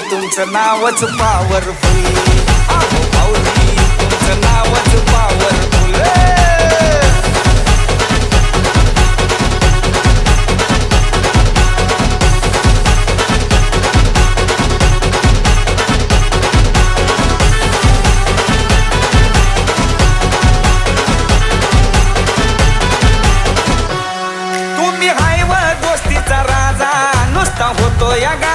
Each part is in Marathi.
तुमचं नावच पावरफुल पाऊली तुमचं नावच पावरफुल तुम्ही हायवर गोष्टीचा राजा नुसता होतो या गा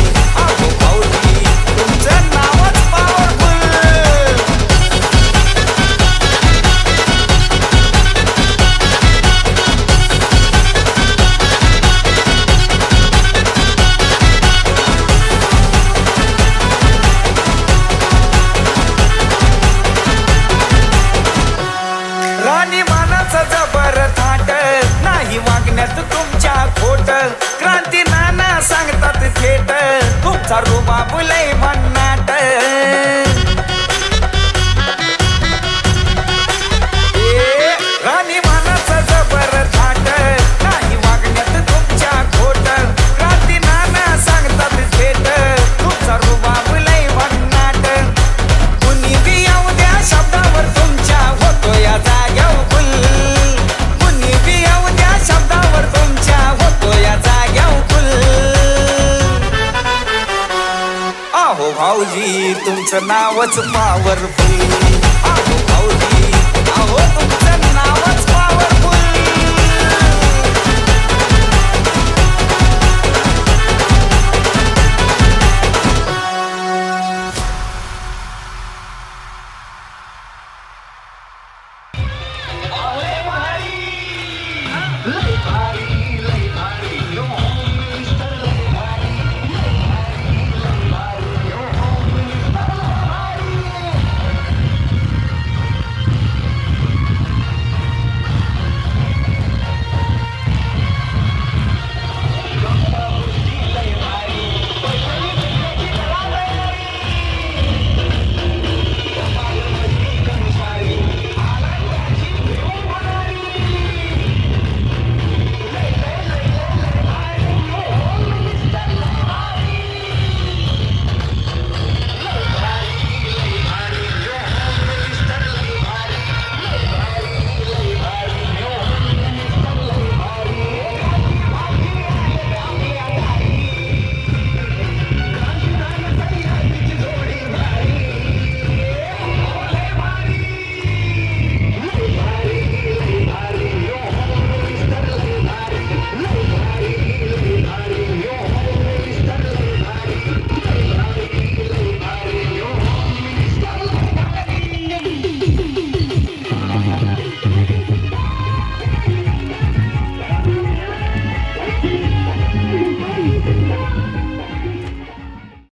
సరుబాబుల तुमचं नाव नावच फुल